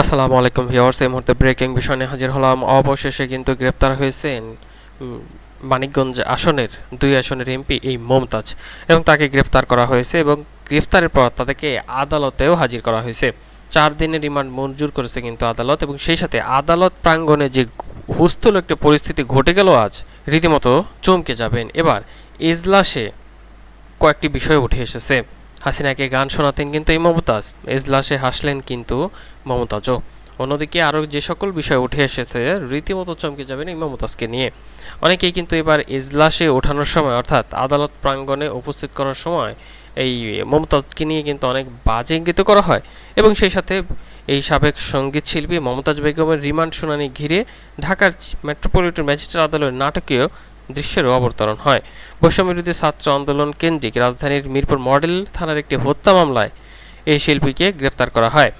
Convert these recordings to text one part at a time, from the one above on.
আসসালামু আলাইকুম ভিউয়ার্স, এই মুহূর্তে ব্রেকিং বিষয় নিয়ে হাজির হলাম। অবশেষে কিন্তু গ্রেপ্তার হয়েছেন মানিকগঞ্জ আসনের, দুই আসনের এমপি এই মমতাজ এবং তাকে গ্রেপ্তার করা হয়েছে এবং গ্রেপ্তারের পর তাদেরকে আদালতেও হাজির করা হয়েছে। চার দিনের রিমান্ড মঞ্জুর করেছে কিন্তু আদালত এবং সেই সাথে আদালত প্রাঙ্গণে যে হুস্থুল একটা পরিস্থিতি ঘটে গেল আজ, রীতিমতো চমকে যাবেন। এবার এজলাসে কয়েকটি বিষয় উঠে এসেছে। হাসিনাকে গান শোনাতেন কিন্তু এই মমতাজ এজলাসে হাসলেন কিন্তু মমতাজও। অন্যদিকে আরও যে সকল বিষয় উঠে এসেছে, রীতিমতো চমকে যাবেন এই মমতাজকে নিয়ে। অনেকেই কিন্তু এবার এজলাসে ওঠানোর সময় অর্থাৎ আদালত প্রাঙ্গণে উপস্থিত করার সময় এই মমতাজকে নিয়ে কিন্তু অনেক বাজে ইঙ্গিত করা হয় এবং সেই সাথে এই সাবেক সংগীত শিল্পী মমতাজ বেগমের রিমান্ড শুনানি ঘিরে ঢাকার মেট্রোপলিটন ম্যাজিস্ট্রেট আদালতের নাটকীয় দৃশ্যেরও অবতরণ হয়। বৈষম্যবিরোধী ছাত্র আন্দোলন কেন্দ্রিক রাজধানীর মিরপুর মডেল থানার একটি হত্যা মামলায় এই শিল্পীকে গ্রেফতার করা হয়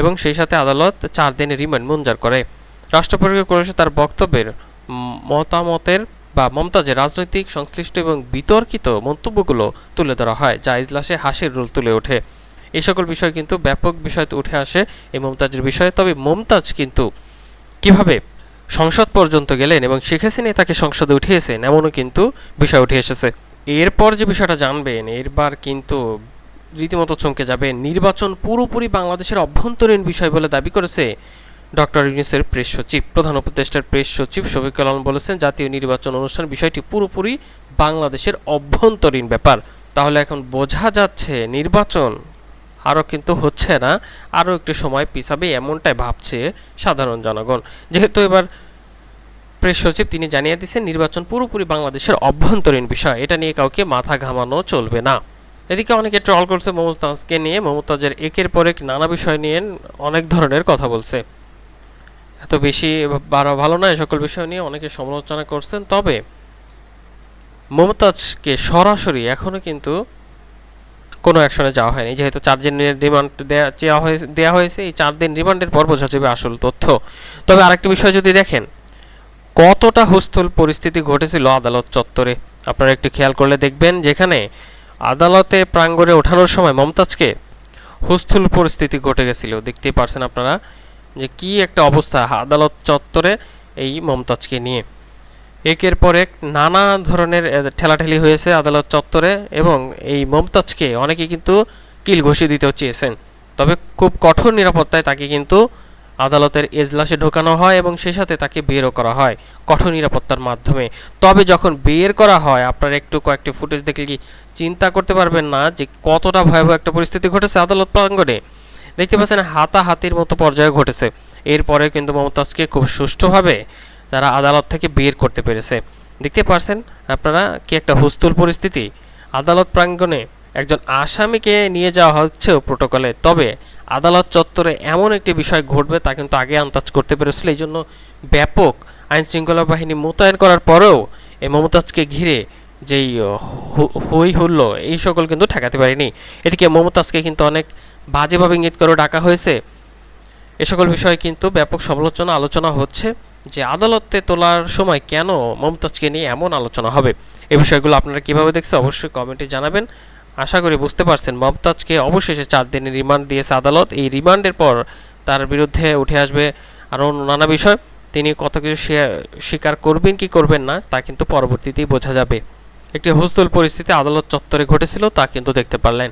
এবং সেই সাথে আদালত চার দিনের রিমান্ড মঞ্জুর করে। রাষ্ট্রপতি করেছে তার বক্তব্যের মতামতের বা মমতাজের রাজনৈতিক, সংশ্লিষ্ট এবং বিতর্কিত মন্তব্যগুলো তুলে ধরা হয়, যা ইজলাসে হাসির রোল তুলে ওঠে। এই সকল বিষয় কিন্তু ব্যাপক বিষয়তে উঠে আসে এই মমতাজের বিষয়ে। তবে মমতাজ কিন্তু কীভাবে সংসদ পর্যন্ত গেলেন এবং শেখ হাসিনা তাকে সংসদে উঠিয়েছেন, এমনও কিন্তু বিষয় উঠে এসেছে। এরপর যে বিষয়টা জানবেন, এরবার কিন্তু রীতিমতো চমকে যাবে। নির্বাচন পুরোপুরি বাংলাদেশের অভ্যন্তরীণ বিষয় বলে দাবি করেছে ডক্টর ইউনিসের প্রেস সচিব। প্রধান উপদেষ্টার প্রেস সচিব শফিকুল আলম বলেছেন, জাতীয় নির্বাচন অনুষ্ঠান বিষয়টি পুরোপুরি বাংলাদেশের অভ্যন্তরীণ ব্যাপার। তাহলে এখন বোঝা যাচ্ছে নির্বাচন আরও কিন্তু হচ্ছে না। আরও একটু সময় পিছাবে এমনটাই ভাবছে সাধারণ জনগণ। যেহেতু এবার প্রেস সচিব তিনি জানিয়ে দিয়েছেন, নির্বাচন পুরোপুরি বাংলাদেশের অভ্যন্তরীণ বিষয়। এটা নিয়ে কাউকে মাথা ঘামানো চলবে না। এদিকে অনেকে ট্রল করছে মমতাজকে নিয়ে। মমতাজের একের পর এক নানা বিষয় নিয়ে অনেক ধরনের কথা বলছে। এত বেশি বাড়া ভালো না এ সকল বিষয় নিয়ে অনেকে সমালোচনা করছেন। তবে মমতাজকে সরাসরি এখনও কিন্তু কোনো অ্যাকশনে যাওয়া হয়নি। যেহেতু চার দিনের রিমান্ড দেওয়া হয়েছে দেওয়া হয়েছে, এই চার দিন রিমান্ডের পর বোঝা যাবে আসল তথ্য। তবে আরেকটি বিষয় যদি দেখেন, কতটা হুস্থুল পরিস্থিতি ঘটেছিল আদালত চত্বরে? আপনারা একটু খেয়াল করলে দেখবেন যেখানে আদালতে প্রাঙ্গণে ওঠানোর সময় মমতাজকে হুস্থুল পরিস্থিতি ঘটে গেছিল। দেখতেই পারছেন আপনারা যে কি একটা অবস্থা আদালত চত্বরে এই মমতাজকে নিয়ে। একের পর এক নানা ধরনের ঠেলাঠেলি হয়েছে আদালত চত্বরে এবং এই মমতাজকে অনেকে কিন্তু কিল ঘষে দিতেও চেয়েছেন। তবে খুব কঠোর নিরাপত্তায় তাকে কিন্তু আদালতের এজলাসে ঢোকানো হয় এবং সেই সাথে তাকে বেরও করা হয় কঠোর নিরাপত্তার মাধ্যমে। তবে যখন বের করা হয়, আপনারা একটু কয়েকটি ফুটেজ দেখলে কি চিন্তা করতে পারবেন না যে কতটা ভয়াবহ একটা পরিস্থিতি ঘটেছে আদালত প্রাঙ্গণে। দেখতে পাচ্ছেন হাতাহাতির মতো পর্যায়ে ঘটেছে। এরপরে কিন্তু মমতাজকে খুব সুষ্ঠুভাবে তারা আদালত থেকে বের করতে পেরেছে। দেখতে পারছেন আপনারা কি একটা হুস্তুল পরিস্থিতি? আদালত প্রাঙ্গণে একজন আসামিকে নিয়ে যাওয়া হচ্ছে প্রোটোকলে। তবে আদালত চত্বরে এমন একটি বিষয় ঘটবে তা কিন্তু আগে আন্দাজ করতে পেরেছিল। এই জন্য ব্যাপক আইন শৃঙ্খলা বাহিনী মোতায়েন করার পরেও এই মমতাজকে ঘিরে যেই হই হুল্লো এই সকল কিন্তু ঠেকাতে পারেনি। এদিকে মমতাজকে কিন্তু অনেক বাজেভাবে ইঙ্গিত করে ডাকা হয়েছে। এ সকল বিষয়ে কিন্তু ব্যাপক সমালোচনা, আলোচনা হচ্ছে। যে আদালতে তোলার সময় কেন মমতাজকে নিয়ে এমন আলোচনা হবে? এই বিষয়গুলো আপনারা কীভাবে দেখছে অবশ্যই কমেন্টে জানাবেন। আশা করি বুঝতে পারছেন মমতাজকে অবশেষে চার দিনের রিমান্ড দিয়েছে আদালত। এই রিমান্ডের পর তার বিরুদ্ধে উঠে আসবে আরও নানা বিষয়। তিনি কত কিছু স্বীকার করবেন কি করবেন না তা কিন্তু পরবর্তীতেই বোঝা যাবে। একটি হুস্তল পরিস্থিতি আদালত চত্বরে ঘটেছিল তা কিন্তু দেখতে পারলেন।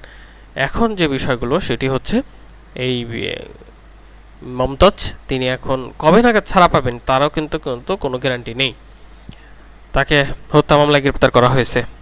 এখন যে বিষয়গুলো সেটি হচ্ছে এই এ, মমতাজ, তিনি এখন কবে নাগাদ ছাড়া পাবেন, তারও কিন্তু কিন্তু কোনো গ্যারান্টি নেই। তাকে হত্যা মামলায় গ্রেপ্তার করা হয়েছে।